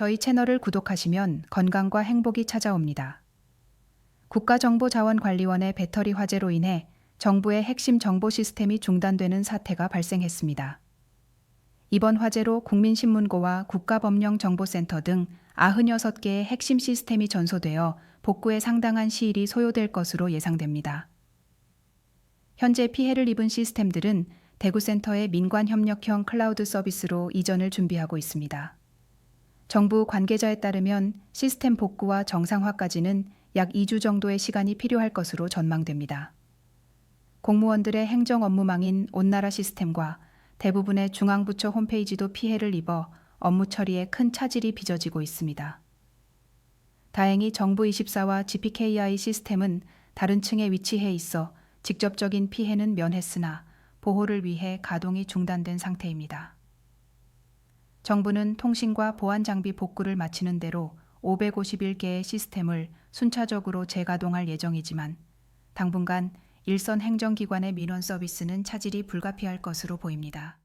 저희 채널을 구독하시면 건강과 행복이 찾아옵니다. 국가정보자원관리원의 배터리 화재로 인해 정부의 핵심 정보 시스템이 중단되는 사태가 발생했습니다. 이번 화재로 국민신문고와 국가법령정보센터 등 96개의 핵심 시스템이 전소되어 복구에 상당한 시일이 소요될 것으로 예상됩니다. 현재 피해를 입은 시스템들은 대구센터의 민관협력형 클라우드 서비스로 이전을 준비하고 있습니다. 정부 관계자에 따르면 시스템 복구와 정상화까지는 약 2주 정도의 시간이 필요할 것으로 전망됩니다. 공무원들의 행정 업무망인 온나라 시스템과 대부분의 중앙부처 홈페이지도 피해를 입어 업무 처리에 큰 차질이 빚어지고 있습니다. 다행히 정부24와 GPKI 시스템은 다른 층에 위치해 있어 직접적인 피해는 면했으나 보호를 위해 가동이 중단된 상태입니다. 정부는 통신과 보안 장비 복구를 마치는 대로 551개의 시스템을 순차적으로 재가동할 예정이지만 당분간 일선 행정기관의 민원 서비스는 차질이 불가피할 것으로 보입니다.